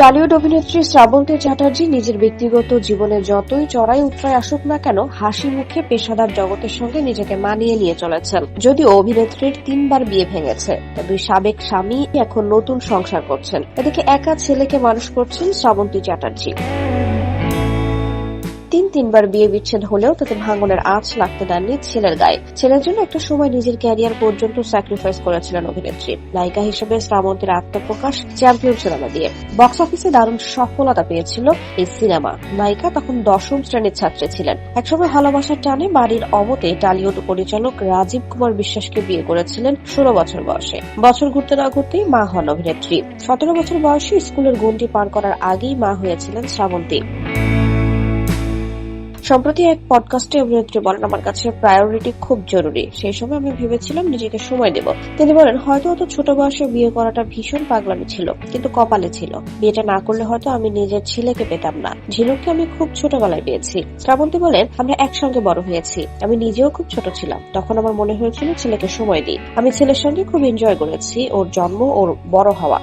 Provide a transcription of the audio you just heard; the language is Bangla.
টলিউড অভিনেত্রী শ্রাবন্তী চ্যাটার্জি নিজের ব্যক্তিগত জীবনে যতই চড়াই উত্তরায় আসুক না কেন হাসি মুখে পেশাদার জগতের সঙ্গে নিজেকে মানিয়ে নিয়ে চলেছেন। যদিও অভিনেত্রীর তিনবার বিয়ে ভেঙেছে দুই সাবেক স্বামী এখন নতুন সংসার করছেন। এদিকে একা ছেলেকে মানুষ করছেন শ্রাবন্তী চ্যাটার্জি। তিন তিনবার বিয়ে বিচ্ছেদ হলেও তাতে ভাঙনের আঁচ লাগতে দেননি ছেলের গায়ে। ছেলের জন্য একটা সময় নিজের ক্যারিয়ার পর্যন্ত স্যাক্রিফাইস করেছিলেন অভিনেত্রী। নায়িকা হিসেবে শ্রাবন্তীর আত্মপ্রকাশ চ্যাম্পিয়ন সিনেমা দিয়ে। বক্স অফিসে দারুণ সফলতা পেয়েছিল এই সিনেমা নায়িকা তখন দশম শ্রেণির ছাত্রী ছিলেন। একসময় ভালোবাসার টানে বাড়ির অমতে টালিউড পরিচালক রাজীব কুমার বিশ্বাসকে বিয়ে করেছিলেন ষোলো বছর বয়সে। বছর ঘুরতে না ঘুরতেই মা হন অভিনেত্রী। সতেরো বছর বয়সে স্কুলের গন্ডি পার করার আগেই মা হয়েছিলেন শ্রাবন্তী। সম্প্রতি এক পডকাস্টে অভিনেত্রী বলেন, আমার কাছে প্রায়োরিটি খুব জরুরি। সেই সময় আমি ভেবেছিলাম নিজেকে সময় দেব। তিনি বলেন, হয়তো অত ছোট বয়সে বিয়ে করাটা ভীষণ পাগলামি ছিল, কিন্তু কপালে ছিল। বিয়েটা না করলে হয়তো আমি নিজের ছেলেকে পেতাম না। ঝিনুককে আমি খুব ছোটবেলায় পেয়েছি। শ্রাবন্তী বলেন, আমরা একসঙ্গে বড় হয়েছি। আমি নিজেও খুব ছোট ছিলাম। তখন আমার মনে হয়েছিল ছেলেকে সময় দিই। আমি ছেলের সঙ্গে খুব এনজয় করেছি। ওর জন্ম, ওর বড় হওয়া।